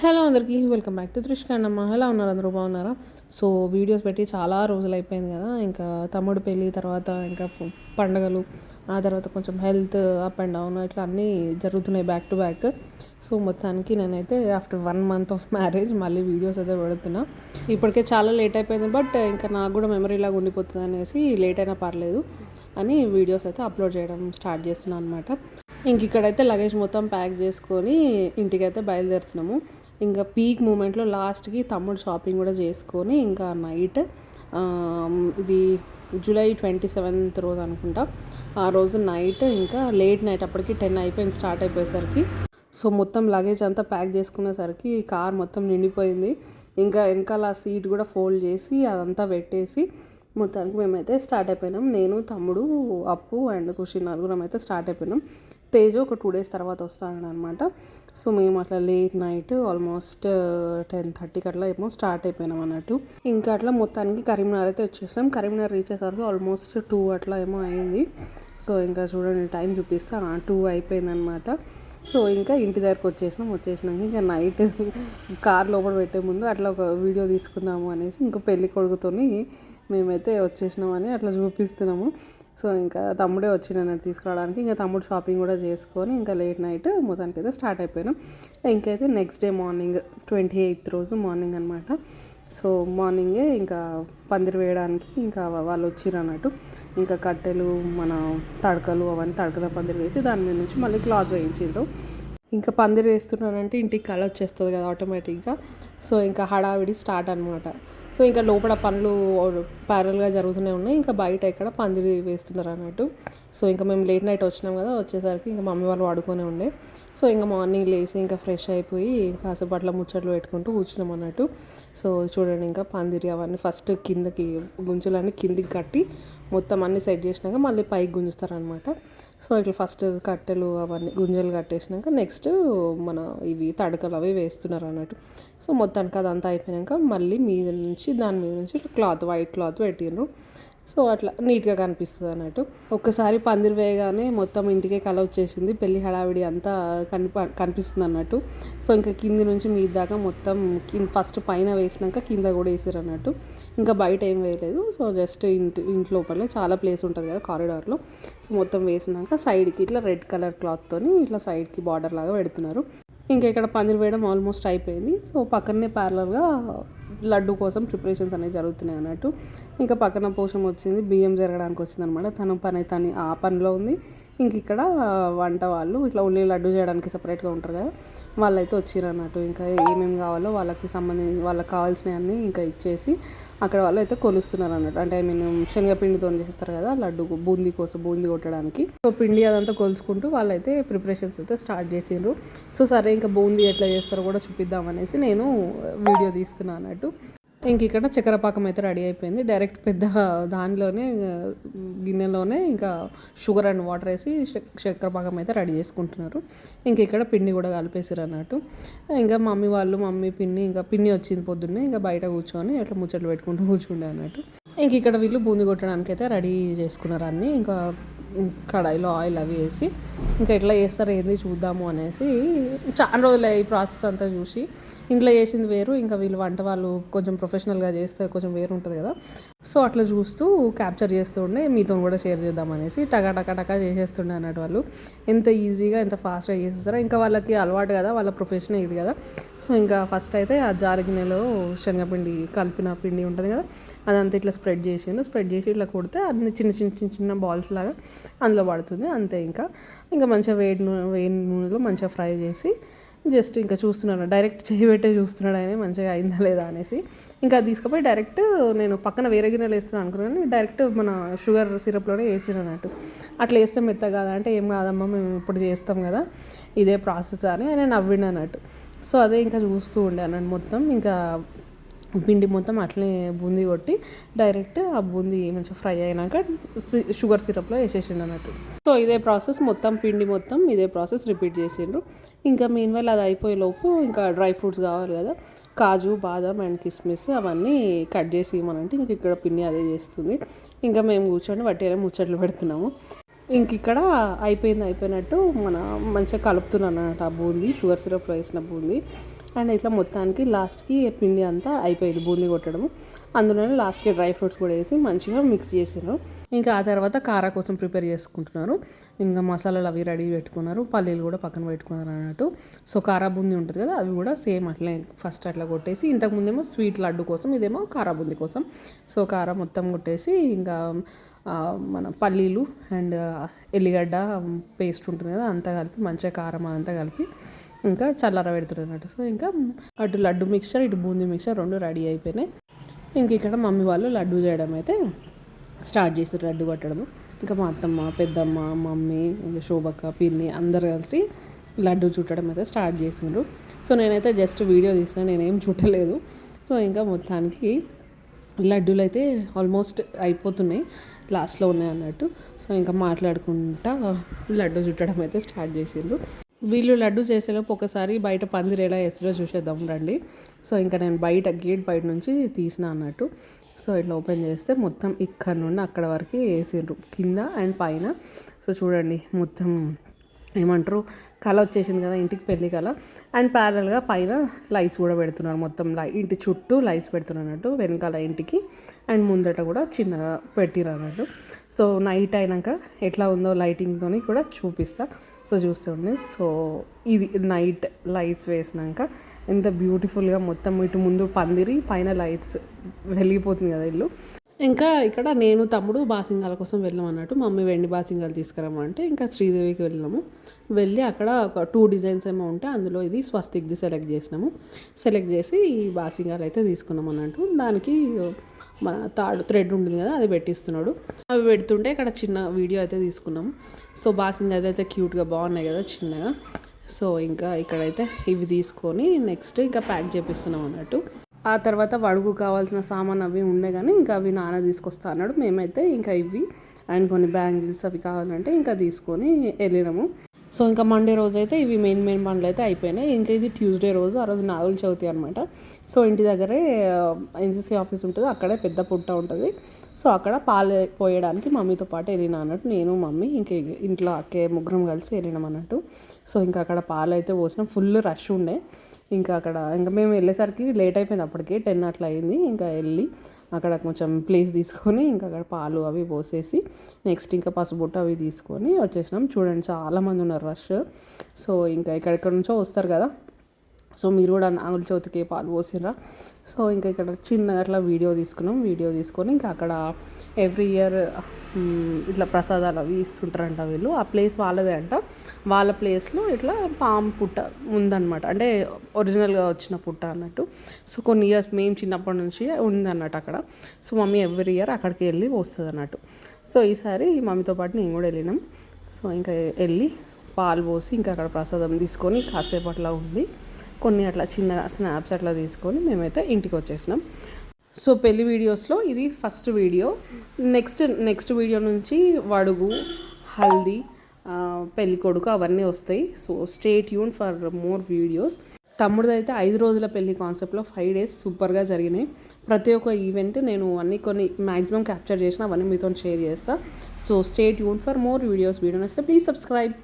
Hello అందరికీ welcome back to త్రిష్కాండమ్మ ఎలా ఉన్నారు అందరూ? బాగున్నారా? సో వీడియోస్ పెట్టి చాలా రోజులు అయిపోయింది కదా. ఇంకా తమ్ముడు పెళ్ళి తర్వాత ఇంకా పండగలు ఆ తర్వాత కొంచెం హెల్త్ అప్ అండ్ డౌన్ ఇట్లా అన్నీ జరుగుతున్నాయి బ్యాక్ టు బ్యాక్ సో మొత్తానికి నేనైతే after one month of marriage మళ్ళీ వీడియోస్ అయితే పెడుతున్నా. ఇప్పటికే చాలా లేట్ అయిపోయింది బట్ ఇంకా నాకు కూడా మెమరీ లాగా ఉండిపోతుంది అనేసి లేట్ అయినా పర్లేదు అని వీడియోస్ అయితే అప్లోడ్ చేయడం స్టార్ట్ చేస్తున్నాను అనమాట ఇంక ఇక్కడైతే లగేజ్ మొత్తం ప్యాక్ చేసుకొని ఇంటికైతే బయలుదేరుతున్నాము. ఇంకా పీక్ మూమెంట్లో లాస్ట్కి తమ్ముడు షాపింగ్ కూడా చేసుకొని ఇంకా నైట్ ఇది జూలై ట్వంటీ సెవెంత్ రోజు అనుకుంటా. ఆ రోజు నైట్ ఇంకా లేట్ నైట్ అప్పటికి టెన్ అయిపోయింది స్టార్ట్ అయిపోయేసరికి. సో మొత్తం లగేజ్ అంతా ప్యాక్ చేసుకునేసరికి కార్ మొత్తం నిండిపోయింది. ఇంకా వెనకాల సీట్ కూడా ఫోల్డ్ చేసి అదంతా పెట్టేసి మొత్తానికి మేమైతే స్టార్ట్ అయిపోయినాం. నేను తమ్ముడు అప్పు అండ్ ఖుషి నలుగురం అయితే స్టార్ట్ అయిపోయినాం. తేజు ఒక టూ డేస్ తర్వాత వస్తాడు అనమాట సో మేము అట్లా లేట్ నైట్ ఆల్మోస్ట్ టెన్ థర్టీకి అట్లా ఏమో స్టార్ట్ అయిపోయినాం అన్నట్టు. ఇంకా అట్లా మొత్తానికి కరీంనగర్ అయితే వచ్చేసాం కరీంనగర్ రీచ్ అయ్యేసరికి ఆల్మోస్ట్ టూ అట్లా ఏమో అయింది. సో ఇంకా చూడండి టైం చూపిస్తా టూ అయిపోయిందనమాట సో ఇంకా ఇంటి దగ్గరకు వచ్చేసినాం. వచ్చేసినాక ఇంకా నైట్ కార్ లోపల పెట్టే ముందు అట్లా ఒక వీడియో తీసుకుందాము అనేసి ఇంకా పెళ్ళి కొడుకుతోని మేమైతే వచ్చేసినామని అట్లా చూపిస్తున్నాము. సో ఇంకా తమ్ముడే వచ్చిండు అన్నట్టు తీసుకురావడానికి ఇంకా తమ్ముడు షాపింగ్ కూడా చేసుకొని ఇంకా లేట్ నైట్ మొత్తానికి అయితే స్టార్ట్ అయిపోయినాం. ఇంకైతే next day morning twenty eighth రోజు మార్నింగ్ అనమాట సో మార్నింగే ఇంకా పందిరి వేయడానికి ఇంకా వాళ్ళు వచ్చిర్రు అన్నట్టు. ఇంకా కట్టెలు మన తడకలు అవన్నీ తడకల పందిరి వేసి దాని మీద నుంచి మళ్ళీ క్లాత్ వేయించారు ఇంకా పందిరి వేస్తున్నానంటే ఇంటికి కళ వచ్చేస్తుంది కదా ఆటోమేటిక్గా. సో ఇంకా హడావిడి స్టార్ట్ అనమాట సో ఇంకా లోపల పనులు ప్యారల్గా జరుగుతూనే ఉన్నాయి. ఇంకా బయట ఇక్కడ పందిరి వేస్తున్నారు అన్నట్టు. సో ఇంకా మేము లేట్ నైట్ వచ్చినాం కదా వచ్చేసరికి ఇంకా మమ్మీ వాళ్ళు వాడుకొని ఉండే. సో ఇంకా మార్నింగ్ లేచి ఇంకా ఫ్రెష్ అయిపోయి కాసేపు అట్లా ముచ్చట్లు పెట్టుకుంటూ కూర్చున్నాం అన్నట్టు. సో చూడండి ఇంకా పందిరి అవన్నీ ఫస్ట్ కిందకి గుంజులన్నీ కిందికి కట్టి మొత్తం అన్ని సెట్ చేసినాక మళ్ళీ పైకి గుంజుతారనమాట సో ఇట్లా ఫస్ట్ కట్టెలు అవన్నీ గుంజలు కట్టేసినాక నెక్స్ట్ మన ఇవి తడకలు అవి వేస్తున్నారు అన్నట్టు. సో మొత్తానికి అదంతా అయిపోయాక మళ్ళీ మీద నుంచి దాని మీద నుంచి ఇట్లా క్లాత్ వైట్ క్లాత్ పెట్టిండ్రు సో అట్లా నీట్గా కనిపిస్తుంది అన్నట్టు. ఒక్కసారి పందిరి వేయగానే మొత్తం ఇంటికే కళ వచ్చేసింది. పెళ్ళి హడావిడి అంతా కనిప కనిపిస్తుంది అన్నట్టు. సో ఇంకా కింది నుంచి మీ దాకా మొత్తం కింద ఫస్ట్ పైన వేసినాక కింద కూడా వేసారు అన్నట్టు. ఇంకా బయట ఏం వేయలేదు. సో జస్ట్ ఇంటి ఇంటి లోపలే చాలా ప్లేస్ ఉంటుంది కదా కారిడార్లో. సో మొత్తం వేసినాక సైడ్కి ఇట్లా రెడ్ కలర్ క్లాత్తోని ఇట్లా సైడ్కి బార్డర్ లాగా పెడుతున్నారు. ఇంకా ఇక్కడ పందిరి వేయడం ఆల్మోస్ట్ అయిపోయింది. సో పక్కనే ప్యారలర్గా లడ్డు కోసం ప్రిపరేషన్స్ అనేవి జరుగుతున్నాయి అన్నట్టు. ఇంకా పక్కన పోషం వచ్చింది బియ్యం జరగడానికి వచ్చింది అనమాట తన పని తని ఆ పనిలో ఉంది. ఇంక ఇక్కడ వంట వాళ్ళు ఇట్లా ఉల్లి లడ్డు చేయడానికి సపరేట్గా ఉంటారు కదా వాళ్ళైతే వచ్చారు అన్నట్టు. ఇంకా ఏమేమి కావాలో వాళ్ళకి సంబంధించి వాళ్ళకి కావాల్సినవన్నీ ఇంకా ఇచ్చేసి అక్కడ వాళ్ళు అయితే కొలుస్తున్నారు అన్నట్టు. అంటే ఐ మీన్ శనగపిండితో చేస్తారు కదా లడ్డు బూందీ కోసం బూందీ కొట్టడానికి. సో పిండి అదంతా కొలుసుకుంటూ వాళ్ళైతే ప్రిపరేషన్స్ అయితే స్టార్ట్ చేసిండ్రు. సో సరే ఇంకా బూందీ ఎట్లా చేస్తారో కూడా చూపిద్దామనేసి నేను వీడియో తీస్తున్నాను అన్నట్టు. ఇంక ఇక్కడ చక్కెర పాకం అయితే రెడీ అయిపోయింది. డైరెక్ట్ పెద్ద దానిలోనే గిన్నెలోనే ఇంకా షుగర్ అండ్ వాటర్ వేసి చక్- చక్కెర పాకం అయితే రెడీ చేసుకుంటున్నారు. ఇంక ఇక్కడ పిండి కూడా కలిపేసారు అన్నట్టు. ఇంకా మమ్మీ వాళ్ళు మమ్మీ పిన్ని ఇంకా పిన్ని వచ్చింది పొద్దున్నే ఇంకా బయట కూర్చొని అట్లా ముచ్చట్లు పెట్టుకుంటూ కూర్చుండే అన్నట్టు. ఇంక ఇక్కడ వీళ్ళు బూంది కొట్టడానికి అయితే రెడీ చేసుకున్నారు అన్నీ. ఇంకా కడాయిలో ఆయిల్ అవి వేసి ఇంకా ఎట్లా చేస్తారు ఏంది చూద్దాము అనేసి చాలా రోజులు ఈ ప్రాసెస్ అంతా చూసి ఇంట్లో చేసింది వేరు ఇంకా వీళ్ళు వంట వాళ్ళు కొంచెం ప్రొఫెషనల్గా చేస్తే కొంచెం వేరు ఉంటుంది కదా. సో అట్లా చూస్తూ క్యాప్చర్ చేస్తూ ఉండే మీతో కూడా షేర్ చేద్దాం అనేసి టకా టకా టకా చేసేస్తుండే అన్నట్టు వాళ్ళు. ఎంత ఈజీగా ఎంత ఫాస్ట్గా చేసేస్తారో? ఇంకా వాళ్ళకి అలవాటు కదా వాళ్ళ ప్రొఫెషన్ ఇది కదా. సో ఇంకా ఫస్ట్ అయితే ఆ జారి గిన్నెలో శనగపిండి కలిపిన పిండి ఉంటుంది కదా అదంతా ఇట్లా స్ప్రెడ్ చేసిండు. స్ప్రెడ్ చేసి ఇట్లా కొడితే అన్ని చిన్న చిన్న చిన్న చిన్న బాల్స్ లాగా అందులో పడుతుంది అంతే ఇంకా. ఇంకా మంచిగా వేడి నూనె వేడి నూనెలో మంచిగా ఫ్రై చేసి జస్ట్ ఇంకా చూస్తున్నాను. డైరెక్ట్ చేయి పెట్టే చూస్తున్నాడు ఆయన మంచిగా అయిందా లేదా అనేసి. ఇంకా అది తీసుకుపోయి డైరెక్ట్ నేను పక్కన వేరే గిన్నెలు వేస్తున్నాను అనుకున్నాను. డైరెక్ట్ మన షుగర్ సిరప్లోనే వేసిరు అన్నట్టు. అట్లా వేస్తే మెత్త కాదా? అంటే ఏం కాదమ్మా మేము ఇప్పుడు చేస్తాం కదా ఇదే ప్రాసెస్ అని ఆయన నవ్విండు అన్నట్టు. సో అదే ఇంకా చూస్తూ ఉండే అన్నట్టు మొత్తం. ఇంకా పిండి మొత్తం అట్లనే బూందీ కొట్టి డైరెక్ట్ ఆ బూందీ మంచిగా ఫ్రై అయినాక షుగర్ సిరప్లో వేసేసిండు అన్నట్టు. సో ఇదే ప్రాసెస్ మొత్తం పిండి మొత్తం ఇదే ప్రాసెస్ రిపీట్ చేసిండ్రు. ఇంకా మీన్ అది అయిపోయే లోపు ఇంకా డ్రై ఫ్రూట్స్ కావాలి కదా కాజు బాదం అండ్ కిస్మిస్ అవన్నీ కట్ చేసి ఇవ్వమనంటే ఇంక ఇక్కడ పిన్ని అదే చేస్తుంది. ఇంకా మేము కూర్చొని వట్టిగానే ముచ్చట్లు పెడుతున్నాము. ఇంక ఇక్కడ అయిపోయింది అయిపోయినట్టు మన మంచిగా కలుపుతున్నాను అన్నమాట ఆ బూందీ షుగర్ సిరప్లో వేసిన బూందీ. అండ్ ఇట్లా మొత్తానికి లాస్ట్కి పిండి అంతా అయిపోయింది బూందీ కొట్టడము. అందులోనే లాస్ట్కి డ్రై ఫ్రూట్స్ కూడా వేసి మంచిగా మిక్స్ చేసారు ఇంకా ఆ తర్వాత కారా కోసం ప్రిపేర్ చేసుకుంటున్నారు. ఇంకా మసాలాలు అవి రెడీ పెట్టుకున్నారు. పల్లీలు కూడా పక్కన పెట్టుకున్నారు అన్నట్టు. సో కారా బూందీ ఉంటుంది కదా అవి కూడా సేమ్ అట్లే ఫస్ట్ అట్లా కొట్టేసి ఇంతకుముందేమో స్వీట్ లడ్డు కోసం ఇదేమో కారా బూందీ కోసం. సో కారా మొత్తం కొట్టేసి ఇంకా మన పల్లీలు అండ్ ఎల్లిగడ్డ పేస్ట్ ఉంటుంది కదా అంతా కలిపి మంచిగా కారం అంతా కలిపి ఇంకా చల్లార పెడుతున్నట్టు సో ఇంకా అటు లడ్డు మిక్చర్ ఇటు బూందీ మిక్చర్ రెండు రెడీ అయిపోయినాయి. ఇంక ఇక్కడ మమ్మీ వాళ్ళు లడ్డు చేయడం అయితే స్టార్ట్ చేస్తారు లడ్డు కట్టడము. ఇంకా మా అత్తమ్మ పెద్దమ్మ మమ్మీ ఇంకా శోభక్క పిన్ని అందరు కలిసి లడ్డు చుట్టడం అయితే స్టార్ట్ చేసిండ్రు సో నేనైతే జస్ట్ వీడియో తీసిన నేనేం చుట్టలేదు సో ఇంకా మొత్తానికి లడ్డూలు అయితే ఆల్మోస్ట్ అయిపోతున్నాయి లాస్ట్లో ఉన్నాయి అన్నట్టు. సో ఇంకా మాట్లాడుకుంటా లడ్డు చుట్టడం అయితే స్టార్ట్ చేసిండ్రు వీళ్ళు లడ్డు చేసేలోపు ఒకసారి బయట పందిరి ఎలా వేస్తారో చూసేద్దాం రండి. సో ఇంకా నేను బయట గేట్ బయట నుంచి తీసిన అన్నట్టు. సో ఇట్లా ఓపెన్ చేస్తే మొత్తం ఇక్కడ నుండి అక్కడ వరకు వేసిండ్రు కింద అండ్ పైన. సో చూడండి మొత్తం ఏమంటారు? కళ వచ్చేసింది కదా ఇంటికి పెళ్ళి కళ అండ్ ప్యారల్గా పైన లైట్స్ కూడా పెడుతున్నారు మొత్తం లై ఇంటి చుట్టూ లైట్స్ పెడుతున్నారు అన్నట్టు వెనకాల ఇంటికి. అండ్ ముందట కూడా చిన్నగా పెట్టిరు అన్నట్టు. సో నైట్ అయినాక ఎట్లా ఉందో లైటింగ్తో కూడా చూపిస్తా. సో చూస్తుండే సో ఇది నైట్ లైట్స్ వేసినాక ఎంత బ్యూటిఫుల్గా మొత్తం ఇటు ముందు పందిరి పైన లైట్స్ వెలిగిపోతుంది కదా ఇల్లు. ఇంకా ఇక్కడ నేను తమ్ముడు బాసింగాల కోసం వెళ్ళాం అన్నట్టు మమ్మీ వెండి బాసింగాలు తీసుకురమ్మంటే ఇంకా శ్రీదేవికి వెళ్ళాము వెళ్ళి అక్కడ ఒక టూ డిజైన్స్ ఏమో ఉంటే అందులో ఇది స్వస్తిక్ది సెలెక్ట్ చేసినాము. సెలెక్ట్ చేసి ఈ బాసింగాలు అయితే తీసుకున్నాం అన్నట్టు. దానికి మన తాడు థ్రెడ్ ఉంటుంది కదా అది పెట్టిస్తున్నాడు. అవి పెడుతుంటే ఇక్కడ చిన్న వీడియో అయితే తీసుకున్నాము. సో బాసింగ్ అయితే క్యూట్గా బాగున్నాయి కదా చిన్నగా. సో ఇంకా ఇక్కడైతే ఇవి తీసుకొని నెక్స్ట్ ఇంకా ప్యాక్ చేపిస్తున్నాం అన్నట్టు. ఆ తర్వాత వడుగు కావాల్సిన సామాన్ అవి ఉండే కానీ ఇంకా అవి నాన్న తీసుకొస్తా అన్నాడు. మేమైతే ఇంకా ఇవి అండ్ కొన్ని బ్యాంగిల్స్ అవి కావాలంటే ఇంకా తీసుకొని వెళ్ళినాము. సో ఇంకా మండే రోజు అయితే ఇవి మెయిన్ మెయిన్ పనులు అయితే అయిపోయినాయి. ఇంకా ఇది ట్యూస్డే రోజు ఆ రోజు నాగుల చవితి అనమాట సో ఇంటి దగ్గరే ఎన్సీసీ ఆఫీస్ ఉంటుంది. అక్కడే పెద్ద పుట్ట ఉంటుంది. సో అక్కడ పాలు పోయడానికి మమ్మీతో పాటు వెళ్ళిన అన్నట్టు నేను మమ్మీ ఇంక ఇంట్లో అక్కే ముగ్గురం కలిసి వెళ్ళినాం అన్నట్టు. సో ఇంకా అక్కడ పాలు అయితే పోసినాం. ఫుల్ రష్ ఉండే. ఇంకా అక్కడ ఇంకా మేము వెళ్ళేసరికి లేట్ అయిపోయింది అప్పటికి. టెన్ అట్లా అయింది. ఇంకా వెళ్ళి అక్కడ కొంచెం ప్లేస్ తీసుకొని ఇంకా అక్కడ పాలు అవి పోసేసి నెక్స్ట్ ఇంకా పసుబుట్ట అవి తీసుకొని వచ్చేసినాం. చూడండి చాలామంది ఉన్నారు రష్. సో ఇంకా ఎక్కడెక్కడ నుంచో వస్తారు కదా. సో మీరు కూడా నాగుల చవితికి పాలు పోసిరా సో ఇంకా ఇక్కడ చిన్నగా అట్లా వీడియో తీసుకున్నాం. వీడియో తీసుకొని ఇంకా అక్కడ ఎవ్రీ ఇయర్ ఇట్లా ప్రసాదాలు అవి ఇస్తుంటారంట వీళ్ళు. ఆ ప్లేస్ వాళ్ళదే అంట. వాళ్ళ ప్లేస్లో ఇట్లా పాము పుట్ట ఉందన్నమాట. అంటే ఒరిజినల్గా వచ్చిన పుట్ట అన్నట్టు. సో కొన్ని ఇయర్స్ మేము చిన్నప్పటి నుంచి ఉందన్నట్టు అక్కడ. సో మమ్మీ ఎవ్రీ ఇయర్ అక్కడికి వెళ్ళి వస్తుంది అన్నట్టు సో ఈసారి మమ్మీతో పాటు నేను కూడా వెళ్ళినాం. సో ఇంకా వెళ్ళి పాలు పోసి ఇంకా అక్కడ ప్రసాదం తీసుకొని కాసేపట్లా ఉంది కొన్ని అట్లా చిన్న స్నాప్స్ అట్లా తీసుకొని మేమైతే ఇంటికి వచ్చేసినాం. సో పెళ్ళి వీడియోస్లో ఇది first video. Next next video నుంచి వడుగు హల్దీ పెళ్ళి కొడుకు అవన్నీ వస్తాయి. So stay tune for more videos. తమ్ముడిది అయితే ఐదు రోజుల పెళ్ళి కాన్సెప్ట్లో ఫైవ్ డేస్ సూపర్గా జరిగినాయి. ప్రతి ఒక్క ఈవెంట్ నేను అన్ని కొన్ని మ్యాక్సిమం క్యాప్చర్ చేసిన అవన్నీ మీతో షేర్ చేస్తా. So stay tune for more videos. Video నచ్చితే ప్లీజ్ సబ్స్క్రైబ్.